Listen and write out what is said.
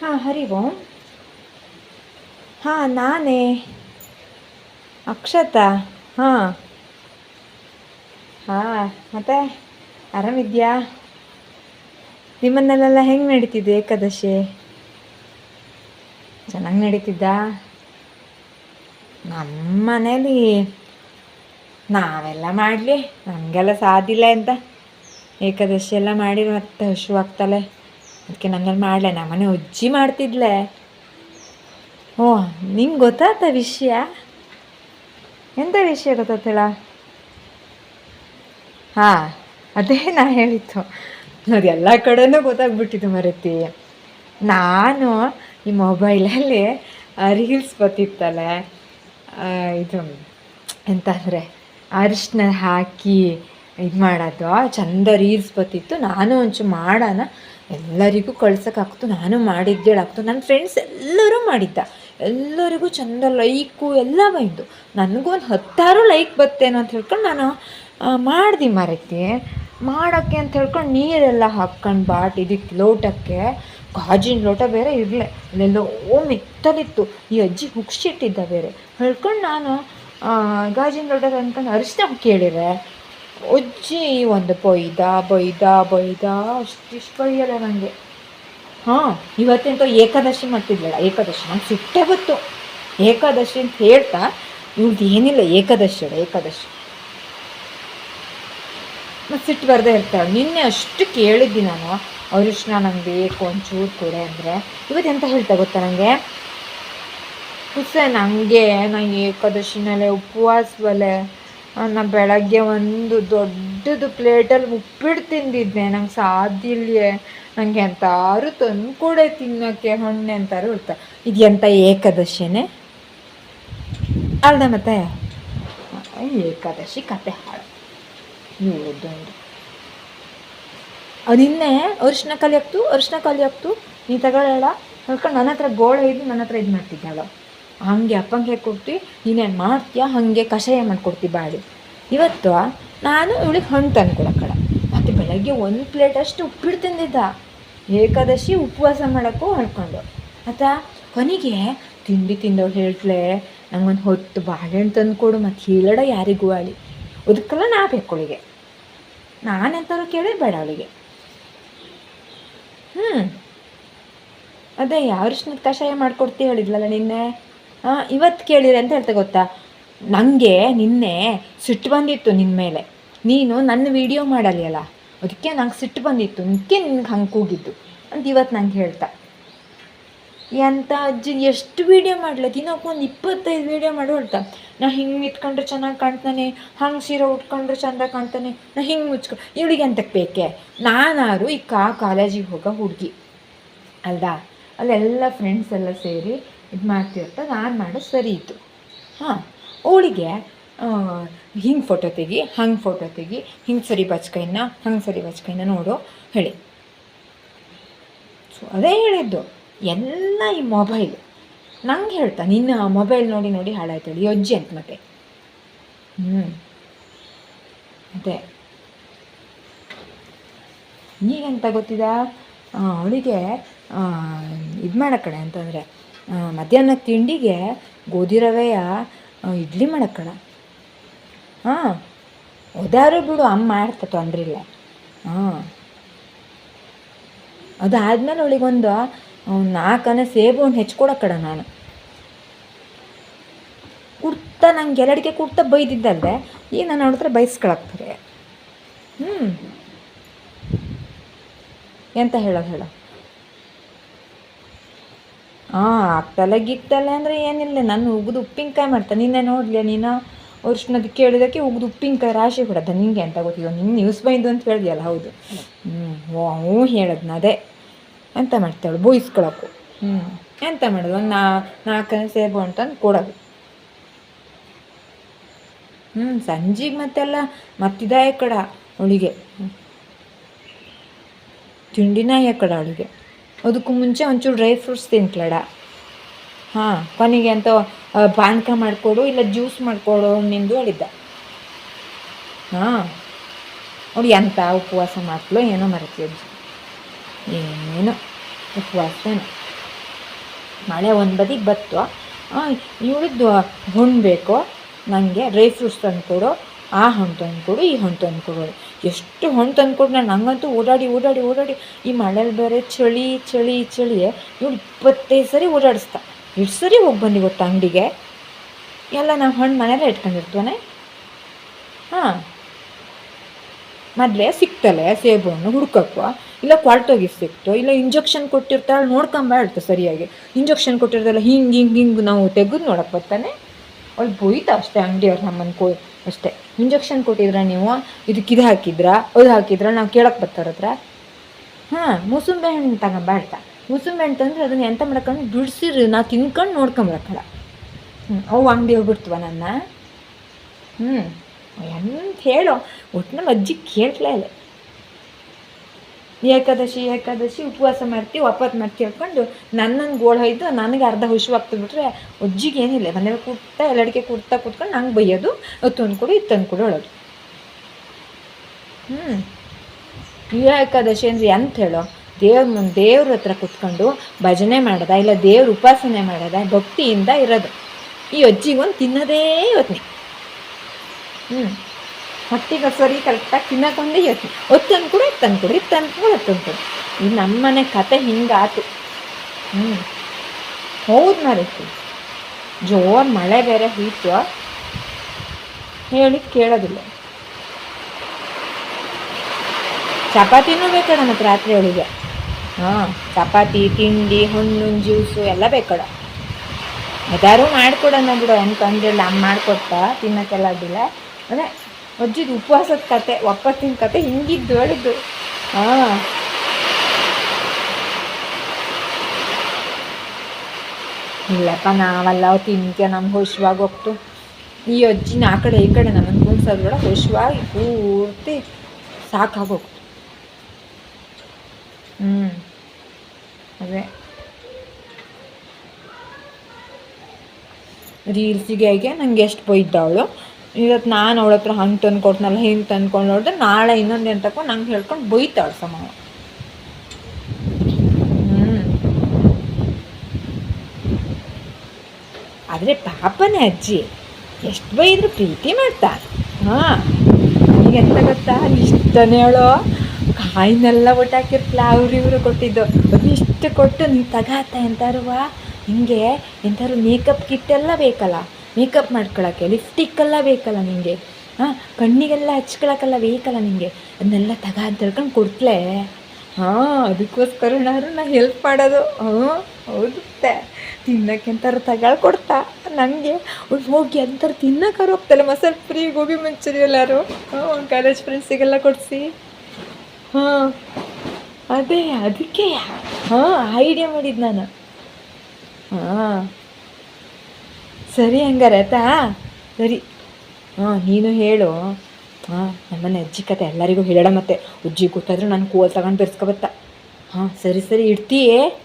ಹಾಂ, ಹರಿ ಓಂ. ಹಾಂ, ನಾನೇ. ಅಕ್ಷತಾ. ಹಾಂ. ಹಾಂ, ಮತ್ತೆ? ಆರಾಮಿದ್ಯಾ? ನಿಮ್ಮನ್ನೆಲ್ಲ ಹೆಂಗೆ ನಡೀತಿದೆ ಏಕಾದಶಿ? ಚೆನ್ನಾಗಿ ನಡೀತಿದ್ದಾ? ನಮ್ಮ ಮನೇಲಿ ನಾವೆಲ್ಲ ಮಾಡಲಿ. ನಮಗೆಲ್ಲ ಸಾಧಿಲ್ಲ ಅಂತ. ಏಕಾದಶಿ ಎಲ್ಲ ಮಾಡಿ ಮತ್ತೆ ಹಶುವಾಗ್ತಲೆ ಅದಕ್ಕೆ ನನ್ನಲ್ಲಿ ಮಾಡಲೆ ನಮ್ಮನೆ ಉಜ್ಜಿ ಮಾಡ್ತಿದ್ಲೆ. ಓ, ನಿಂಗೆ ಗೊತ್ತಾತ ವಿಷಯ? ಎಂಥ ವಿಷಯ ಗೊತ್ತಾತೇಳ? ಹಾಂ, ಅದೇ ನಾ ಹೇಳಿತ್ತು ಅದು ಎಲ್ಲ ಕಡೆನೂ ಗೊತ್ತಾಗ್ಬಿಟ್ಟಿದ್ದು ಮರೀತಿ. ನಾನು ಈ ಮೊಬೈಲಲ್ಲಿ ರೀಲ್ಸ್ ಬರ್ತಿತ್ತಲ್ಲ ಇದು ಎಂತ ಅಂದರೆ ಅರಿಶಿನ ಹಾಕಿ ಇದು ಮಾಡೋದು ಚಂದ ರೀಲ್ಸ್ ಬರ್ತಿತ್ತು, ನಾನು ಒಂಚೂರು ಮಾಡೋಣ ಎಲ್ಲರಿಗೂ ಕಳ್ಸೋಕ್ಕಾಗ್ತು, ನಾನು ಮಾಡಿದ್ದೇಳಾಗ್ತು ನನ್ನ ಫ್ರೆಂಡ್ಸ್ ಎಲ್ಲರೂ ಮಾಡಿದ್ದ. ಎಲ್ಲರಿಗೂ ಚಂದ ಲೈಕು ಎಲ್ಲ ಬಂದು ನನಗೂ ಒಂದು ಹತ್ತಾರು ಲೈಕ್ ಬತ್ತೇನೋ ಅಂತ ಹೇಳ್ಕೊಂಡು ನಾನು ಮಾಡ್ದೆ ಮರಕ್ಕೆ. ಮಾಡೋಕ್ಕೆ ಅಂತ ಹೇಳ್ಕೊಂಡು ನೀರೆಲ್ಲ ಹಾಕ್ಕೊಂಡು ಬಾಟ್ ಇದಕ್ಕೆ ಲೋಟಕ್ಕೆ. ಗಾಜಿನ ಲೋಟ ಬೇರೆ ಇರಲಿ. ಅಲ್ಲೆಲ್ಲೋ ಓ ಮೆತ್ತಲಿತ್ತು. ಈ ಅಜ್ಜಿ ಹುಗ್ಸಿಟ್ಟಿದ್ದ ಬೇರೆ. ಹೇಳ್ಕೊಂಡು ನಾನು ಗಾಜಿನ ಲೋಟ ಅಂದ್ಕೊಂಡು ಅರಿಶಿನ ಕೇಳಿರೆ ಅಜ್ಜಿ ಒಂದು ಬೊಯ್ದ ಬೊಯ್ದ ಬೊಯ್ದ ಅಷ್ಟಿಷ್ಟು ಬೈಯಲ್ಲ ನನಗೆ ಹಾಂ, ಇವತ್ತೆಂತೋ ಏಕಾದಶಿ ಮಾಡ್ತಿದ್ಲಲ್ಲ, ಏಕಾದಶಿ. ನಂಗೆ ಸಿಟ್ಟೆ ಗೊತ್ತು. ಏಕಾದಶಿ ಅಂತ ಹೇಳ್ತಾ ಇವ್ರದ್ದು ಏನಿಲ್ಲ, ಏಕಾದಶಿ ಅಲ್ಲ, ಏಕಾದಶಿ. ಮತ್ತು ಸಿಟ್ಟು ಬರದೇ ಇರ್ತಾಳೆ. ನಿನ್ನೆ ಅಷ್ಟು ಕೇಳಿದ್ದಿ ನಾನು. ಅರಿಶಿನ ನಂಗೆ ಬೇಕು ಒಂಚೂರು ಕೊಡೆ ಅಂದರೆ. ಇವತ್ತು ಎಂತ ಹೇಳ್ತಾ ಗೊತ್ತಾ ನನಗೆ ಹುಸೆ ನನಗೆ ನಾನು ಏಕಾದಶಿನಲ್ಲೇ ಉಪವಾಸವಲ್ಲೇ ನಾ ಬೆಳಗ್ಗೆ ಒಂದು ದೊಡ್ಡದು ಪ್ಲೇಟಲ್ಲಿ ಉಪ್ಪಿಟ್ಟು ತಿಂದಿದ್ದೆ ನಂಗೆ ಸಾಧ್ಯ ಇಲ್ಲೇ ನನಗೆ ಎಂತಾರು ತಂದು ಕೂಡ ತಿನ್ನೋಕ್ಕೆ ಹಣ್ಣು ಅಂತಾರು ಉಳ್ತ ಇದು ಎಂಥ ಏಕಾದಶಿನೇ? ಅಲ್ದ ಮತ್ತೆ? ಏಕಾದಶಿ ಕತೆ ಹಾಳು. ಅದು ನಿನ್ನೆ ಅರಿಶಿನ ಕಲಿ ಹಾಕ್ತು ಅರಿಶಿನ ಕಲಿ ಹಾಕ್ತು ನೀ ತಗೊಳ್ಳೋಣ ಹೇಳ್ಕೊಂಡು ನನ್ನ ಹತ್ರ ಗೋಳ ಇದ್ದು ನನ್ನ ಹತ್ರ ಇದು ಮಾಡ್ತಿದ್ದಾಳು ಹಂಗೆ ಅಪ್ಪಂಗೆ ಕೊಡ್ತಿ ನೀನೇನು ಮಾಡ್ತೀಯ? ಹಾಗೆ ಕಷಾಯ ಮಾಡ್ಕೊಡ್ತಿ ಬಾಡಿ ಇವತ್ತು ನಾನು ಇವಳಿಗೆ ಹಣ್ಣು ತಂದು ಮತ್ತು ಬೆಳಗ್ಗೆ ಒಂದು ಪ್ಲೇಟ್ ಅಷ್ಟು ಉಪ್ಪಿಟ್ಟು ತಿಂದಿದ್ದ. ಏಕಾದಶಿ ಉಪವಾಸ ಮಾಡೋಕ್ಕೂ ಹೇಳ್ಕೊಂಡು ಆತ, ಕೊನೆಗೆ ತಿಂಡಿ ತಿಂದವಳು ಹೇಳ್ತಲೇ, ನಂಗೊಂದು ಹೊತ್ತು ಬಾಳೆಹಣ್ಣು ತಂದು ಕೊಡು, ಮತ್ತು ಹೇಳಡ ಯಾರಿಗೂ ಅಳಿ ಅದಕ್ಕೆಲ್ಲ ನಾ ಬೇಕೊಳಿಗೆ ನಾನೆಂತಾರು ಕೇಳಿ ಬೇಡ ಅವಳಿಗೆ. ಹ್ಞೂ ಅದೇ, ಯಾವ ಕಷಾಯ ಮಾಡಿಕೊಡ್ತೀವಿ ಹೇಳಿದ್ಲಲ್ಲ ನಿನ್ನೆ. ಇವತ್ತು ಕೇಳಿದೆ ಅಂತ ಹೇಳ್ತಾ ಗೊತ್ತಾ? ನನಗೆ ನಿನ್ನೆ ಸಿಟ್ಟು ಬಂದಿತ್ತು ನಿನ್ನ ಮೇಲೆ. ನೀನು ನನ್ನ ವಿಡಿಯೋ ಮಾಡಲಿಲ್ಲ ಅದಕ್ಕೆ ನಂಗೆ ಸಿಟ್ಟು ಬಂದಿತ್ತು. ನಿಕ್ಕೆ ನಿನ್ಗೆ ಹಂಗೆ ಕೂಗಿದ್ದು ಅಂತ ಇವತ್ತು ನಂಗೆ ಹೇಳ್ತಾ. ಎಂಥ ಅಜ್ಜಿ, ಎಷ್ಟು ವೀಡಿಯೋ ಮಾಡಲ? ದಿನಕ್ಕೆ ಒಂದು ಇಪ್ಪತ್ತೈದು ವೀಡಿಯೋ ಮಾಡಿ ಹೊಡ್ತಾ ನಾ ಹಿಂಗೆ ನಿಂತ್ಕೊಂಡ್ರೆ ಚೆನ್ನಾಗಿ ಕಾಣ್ತಾನೆ, ಹಂಗೆ ಸೀರೆ ಉಟ್ಕೊಂಡ್ರೆ ಚೆಂದ ಕಾಣ್ತಾನೆ, ನಾ ಹಿಂಗೆ ಮುಚ್ಕೊ. ಇವಳಿಗೆ ಎಂತಕ್ಕೆ ಬೇಕೆ? ನಾನಾರು ಈ ಕಾ ಕಾಲೇಜಿಗೆ ಹೋಗೋ ಹುಡುಗಿ. ಅಲ್ದಾ? ಅಲ್ಲೆಲ್ಲ ಫ್ರೆಂಡ್ಸ್ ಎಲ್ಲ ಸೇರಿ ಇದು ಮಾಡ್ತಿರ್ತಾ ನಾನು ಮಾಡೋ ಸರಿ ಇತ್ತು. ಹಾಂ, ಅವಳಿಗೆ ಹಿಂಗೆ ಫೋಟೋ ತೆಗಿ, ಹಂಗೆ ಫೋಟೋ ತೆಗಿ, ಹಿಂಗೆ ಸರಿ ಬಚ್ಕೈನ, ಹಂಗೆ ಸರಿ ಬಚ್ಕೈನ ನೋಡು ಹೇಳಿ. ಸೊ ಅದೇ ಹೇಳಿದ್ದು. ಎಲ್ಲ ಈ ಮೊಬೈಲ್ ನಂಗೆ ಹೇಳ್ತಾ, ನಿನ್ನ ಮೊಬೈಲ್ ನೋಡಿ ನೋಡಿ ಹಾಳಾಯ್ತೇಳಿ ಯೋಜ್ಜೆ ಅಂತ ಮತ್ತೆ. ಹ್ಞೂ ಅದೇ ಈಗೆಂತ ಗೊತ್ತಿದ? ಅವಳಿಗೆ ಇದು ಮಾಡೋ ಕಡೆ ಅಂತಂದರೆ ಮಧ್ಯಾಹ್ನ ತಿಂಡಿಗೆ ಗೋಧಿ ರವೆಯ ಇಡ್ಲಿ ಮಾಡಕ್ಕಡ ಹಾಂ ಒದಾರು ಬಿಡು, ಅಮ್ಮ ಮಾಡ್ತಾ ತೊಂದ್ರೆ ಇಲ್ಲ ಹಾಂ. ಅದಾದ್ಮೇಲೆ ಅವಳಿಗೊಂದು ನಾಲ್ಕನೇ ಸೇಬು ಒಂದು ಹೆಚ್ಕೊಡಕ್ಕಡ ನಾನು. ಕುರ್ತಾ ನಂಗೆ ಎರಡಿಗೆ ಕುರ್ತಾ ಬೈದಿದ್ದಲ್ದೆ ಈಗ ನಾನು ಅವಳ ಹತ್ರ ಬೈಸ್ಕೊಳಕ್ತಾರೆ ಹ್ಞೂ ಎಂತ ಹೇಳೋದು ಹೇಳೋ. ಹಾಂ ಆಗ್ತಲ್ಲ ಗಿತ್ತಲೆ ಅಂದರೆ ಏನಿಲ್ಲ. ನಾನು ಉಗಿದು ಉಪ್ಪಿನಕಾಯಿ ಮಾಡ್ತ. ನಿನ್ನೆ ನೋಡಲಿಯ ನೀನು? ಅರ್ಶಿನದ ಕೇಳಿದಕ್ಕೆ ಉಗಿದು ಉಪ್ಪಿನಕಾಯಿ ರಾಶಿ ಕೊಡತ್ತ ನಿನಗೆ ಅಂತ ಗೊತ್ತಿಲ್ಲ ನಿನ್ನ ನ್ಯೂಸ್ ಬೈದು ಅಂತ ಹೇಳಿದ್ಯಲ್ಲ, ಹೌದು. ಹ್ಞೂ ಹ್ಞೂ ಹೇಳದ್ನ ಅದೇ. ಎಂತ ಮಾಡ್ತಾಳು ಬೋಯಿಸ್ಕೊಳಕ್ಕು ಹ್ಞೂ ಎಂತ ಮಾಡೋದು? ಒಂದು ನಾ, ನಾಲ್ಕನೇ ಸೇಬು ಅಂತಂದು ಕೊಡೋದು. ಹ್ಞೂ ಸಂಜೆಗೆ ಮತ್ತೆಲ್ಲ ಮತ್ತಿದಾಯ ಕಡ ಅವಳಿಗೆ. ತಿಂಡಿನ ಕಡ ಅವಳಿಗೆ. ಅದಕ್ಕೂ ಮುಂಚೆ ಒಂಚೂರು ಡ್ರೈ ಫ್ರೂಟ್ಸ್ ತಿನ್ಕ್ಲಡ ಹಾಂ, ಕೊನೆಗೆ ಅಂತ ಪಾನಕ ಮಾಡಿಕೊಡು, ಇಲ್ಲ ಜ್ಯೂಸ್ ಮಾಡಿಕೊಡು ನಿಂದು ಹೇಳಿದ್ದ. ಹಾಂ. ಅವಳು ಎಂಥ ಉಪವಾಸ ಮಾಡ್ತಲೋ ಏನೋ ಮರೆತಿದ್ದು ಏನೋ ಉಪವಾಸನ. ಮಳೆ ಒಂದು ಬದಿಗೆ ಬತ್ತು ಇವಳಿದ್ದು ಹಣ್ಣು ಬೇಕು ನನಗೆ ಡ್ರೈ ಫ್ರೂಟ್ಸ್ ತಂದು ಕೊಡು ಆ ಹಣ್ಣು ತಂದು ಕೊಡು ಈ ಹಣ್ಣು ತಂದು ಕೊಡು ಎಷ್ಟು ಹಣ್ಣು ತಂದುಕೊಟ್ಟು ನಾನು. ನಂಗಂತೂ ಓಡಾಡಿ ಓಡಾಡಿ ಓಡಾಡಿ ಈ ಮಳೇಲಿ ಬೇರೆ ಚಳಿ ಚಳಿ ಚಳಿ ಇವಳು ಇಪ್ಪತ್ತೈದು ಸರಿ ಓಡಾಡಿಸ್ತಾ. ಎಷ್ಟು ಸರಿ ಹೋಗಿ ಬಂದು ಗೊತ್ತಾ ಅಂಗಡಿಗೆ? ಎಲ್ಲ ನಾವು ಹಣ್ಣು ಮನೆಯಲ್ಲೇ ಇಟ್ಕೊಂಡಿರ್ತಾನೆ ಹಾಂ. ಮೊದಲೇ ಸಿಕ್ತಲೆ ಸೇಬು ಹಣ್ಣು ಹುಡ್ಕಕ್ಕೋ ಇಲ್ಲ ಕ್ವಾಲ್ಟೋಗಿ ಸಿಕ್ತು? ಇಲ್ಲ ಇಂಜೆಕ್ಷನ್ ಕೊಟ್ಟಿರ್ತಾಳೆ ನೋಡ್ಕೊಂಬ ಹೇಳ್ತು ಸರಿಯಾಗಿ. ಇಂಜೆಕ್ಷನ್ ಕೊಟ್ಟಿರ್ತಲ್ಲ ಹಿಂಗೆ ಹಿಂಗೆ ಹಿಂಗೆ ನಾವು ತೆಗೆದು ನೋಡಕ್ಕೆ ಬರ್ತಾನೆ? ಅವಳು ಬೊಯ್ತಾ ಅಷ್ಟೇ ಅಂಗಡಿಯವ್ರು ನಮ್ಮನ್ನು ಕೋ, ಅಷ್ಟೇ. ಇಂಜೆಕ್ಷನ್ ಕೊಟ್ಟಿದ್ರ ನೀವು ಇದಕ್ಕೆ ಇದು ಹಾಕಿದ್ರಾ, ಅದು ಹಾಕಿದ್ರ ನಾವು ಕೇಳಕ್ಕೆ ಬರ್ತಾರ ಹತ್ರ. ಹಾಂ, ಮುಸುಂಬೆ ಹಣ್ಣು ತಗೊಂಬಾಡ್ತ ಮುಸುಂಬೆ ಹಣ್ಣು ತಂದರೆ ಅದನ್ನ ಎಂತ ಮಾಡ್ಕೊಂಡು ಬಿಡಿಸಿರಿ, ನಾವು ತಿನ್ಕೊಂಡು ನೋಡ್ಕೊಂಬರಕ್ಕಲ್ಲ ಹ್ಞೂ ಅವು ಅಂಗಡಿ ಹೋಗ್ಬಿಡ್ತವ ನನ್ನ. ಹ್ಞೂ ಎಂತ ಹೇಳೋ ನಮ್ಮ ಅಜ್ಜಿ ಕೇಳ್ತಲೇ ಇಲ್ಲ. ಏಕಾದಶಿ ಏಕಾದಶಿ, ಉಪವಾಸ ಮಾಡ್ತೀವಿ ಒಪ್ಪತ್ತು ಮಾಡಿ ಕೇಳ್ಕೊಂಡು ನನ್ನನ್ನು ಗೋಳು ಹೊಯ್ದು ನನಗೆ ಅರ್ಧ ಹುಷು ಬಿಟ್ರೆ ಅಜ್ಜಿಗೆ ಏನಿಲ್ಲ. ಮನೇಲಿ ಕೂಡ್ತಾ ಎಲ್ಲಡಿಕೆ ಕೂಡ್ತಾ ಕೂತ್ಕೊಂಡು ನಂಗೆ ಬೈಯೋದು, ಅದು ತಂದು ಕೊಡು ಇದು ತಂದು ಕೊಡು ಹೇಳೋದು. ಹ್ಞೂ ಏಕಾದಶಿ ಅಂದ್ರೆ ಎಂತ ಹೇಳೋ? ದೇವ್ರ ಮುಂದೆ ದೇವ್ರ ಹತ್ರ ಕುತ್ಕೊಂಡು ಭಜನೆ ಮಾಡೋದ ಇಲ್ಲ ದೇವ್ರ ಉಪಾಸನೆ ಮಾಡೋದ ಭಕ್ತಿಯಿಂದ ಇರೋದು. ಈ ಅಜ್ಜಿಗೊಂದು ತಿನ್ನೋದೇ ಯೋಚನೆ ಹ್ಞೂ ಹೊಟ್ಟಿಗೆ ಸರಿ ಕರೆಕ್ಟಾಗಿ ತಿನ್ನಕೊಂಡೇ ಯೋಚನೆ ಹೊತ್ತು ತಂದ್ಕೊಡು ಇತ್ತು ತಂದ್ಕೊಡು ಇದು ತಂದ್ಕೊಡು ಇತ್ತು ತಂದ್ಕೊಡು ಇದು ನಮ್ಮನೆ ಕತೆ ಹಿಂಗಾತು. ಹ್ಞೂ ಹೌದು ಮಾರೈತಿ ಜೋರು ಮಳೆ ಬೇರೆ ಹೀತು ಹೇಳಿ ಕೇಳೋದಿಲ್ಲ. ಚಪಾತಿನೂ ಬೇಕಡ ಮತ್ತು ರಾತ್ರಿ ಒಳಗೆ ಹಾಂ, ಚಪಾತಿ, ತಿಂಡಿ, ಹಣ್ಣು, ಜ್ಯೂಸು ಎಲ್ಲ ಬೇಕಡ. ಅದಾರು ಮಾಡಿಕೊಡೋಣ ಬಿಡು ಅಂತ ಅಂದಿಲ್ಲ ಅಮ್ಮ ಮಾಡಿಕೊಡ್ತಾ, ತಿನ್ನೋಕ್ಕೆಲ್ಲ ಅಡ್ಡಿಲ್ಲ ಅದೇ ಅಜ್ಜಿದು ಉಪವಾಸದ ಕತೆ, ಒಪ್ಪತ್ತಿನ ಕತೆ ಹಿಂಗಿದ್ದು ಹೇಳಿದ್ದು ಹಾಂ. ಇಲ್ಲಪ್ಪ, ನಾವೆಲ್ಲ ತಿನ್ಕೆ ನಮ್ಗೆ ಹುಷವಾಗಿ ಹೋಗ್ತು. ಈ ಅಜ್ಜಿನ ಆ ಕಡೆ ಈ ಕಡೆ ನಮ್ಮನ್ನು ಕುಣ್ಸೋದು ಬೇಡ ಹುಷವಾಗಿ ಪೂರ್ತಿ ಸಾಕಾಗೋಗ್ತು. ಹ್ಞೂ ಅದೇ. ರೀಲ್ಸಿಗೆ ಹೇಗೆ, ನಂಗೆ ಎಷ್ಟು ಬೈದ್ದ ಅವಳು. ಇವತ್ತು ನಾನು ಅವಳ ಹತ್ರ ಹಂಗೆ ತಂದು ಕೊಡ್ತನಲ್ಲ ಹಿಂಗೆ ತಂದ್ಕೊಂಡು ನೋಡಿದ್ರೆ ನಾಳೆ ಇನ್ನೊಂದು ಏನು ತಕೊಂಡು ನಂಗೆ ಹೇಳ್ಕೊಂಡು ಬೈತಾಳೆ ಸಮ ಆದರೆ ಪಾಪನೇ ಅಜ್ಜಿ, ಎಷ್ಟು ಬೈದ್ರು ಪ್ರೀತಿ ಮಾಡ್ತಾ ಹಾಂ. ಎಂತ ಗೊತ್ತಾ? ಇಷ್ಟನೇ ಹೇಳೋ ಕಾಯಿನೆಲ್ಲ ಒಟ್ಟಾಕಿರ್ತಲ್ಲ ಅವ್ರು ಇವರು ಕೊಟ್ಟಿದ್ದು. ಇಷ್ಟು ಕೊಟ್ಟು ನೀನು ತಗಾತ ಎಂತಾರುವ ಹಿಂಗೆ ಎಂತಾರು ಮೇಕಪ್ ಕಿಟ್ ಎಲ್ಲ ಬೇಕಲ್ಲ. ಮೇಕಪ್ ಮಾಡ್ಕೊಳ್ಳೋಕ್ಕೆ ಲಿಫ್ಟಿಕ್ಕೆಲ್ಲ ಬೇಕಲ್ಲ ನಿಮಗೆ ಹಾಂ? ಕಣ್ಣಿಗೆಲ್ಲ ಹಚ್ಕೊಳಕ್ಕೆಲ್ಲ ಬೇಕಲ್ಲ ನಿಮಗೆ ಅದನ್ನೆಲ್ಲ ತಗ ಅಂತ ಹೇಳ್ಕೊಂಡು ಕೊಡ್ತಲೇ ಹಾಂ ನಾನು ನಾ ಹೆಲ್ಪ್ ಮಾಡೋದು. ಹಾಂ, ಹೌದು ತಿನ್ನಕ್ಕೆ ಎಂತಾರು ತಗೊಳ್ ಕೊಡ್ತಾ. ನನಗೆ ಅವ್ಳು ಹೋಗಿ ಎಂತಾರು ತಿನ್ನಕ್ಕಾರು ಹೋಗ್ತಲ್ಲ. ಮಸಾಲೆ ಫ್ರೀ, ಗೋಬಿ ಮಂಚೂರಿ ಎಲ್ಲಾರು. ಹಾಂ ಕಾಲೇಜ್ ಫ್ರೆಂಡ್ಸಿಗೆಲ್ಲ ಕೊಡಿಸಿ. ಹಾಂ, ಅದೇ, ಅದಕ್ಕೆ. ಹಾಂ ಐಡಿಯಾ ಮಾಡಿದ್ದು ನಾನು. ಹಾಂ. ಸರಿ ಹಂಗಾರೆ, ಆಯ್ತಾ? ಸರಿ. ಹಾಂ, ನೀನು ಹೇಳು. ಹಾಂ ನಮ್ಮನೆ ಅಜ್ಜಿ ಕತೆ ಎಲ್ಲರಿಗೂ ಹೇಳೋಣ ಮತ್ತೆ. ಉಜ್ಜಿ ಗೊತ್ತಾದರೂ ನಾನು ಕೋಲ್ ತಗೊಂಡು ಬೆರೆಸ್ಕೊಬತ್ತ. ಹಾಂ, ಸರಿ ಸರಿ, ಇಡ್ತೀಯೇ?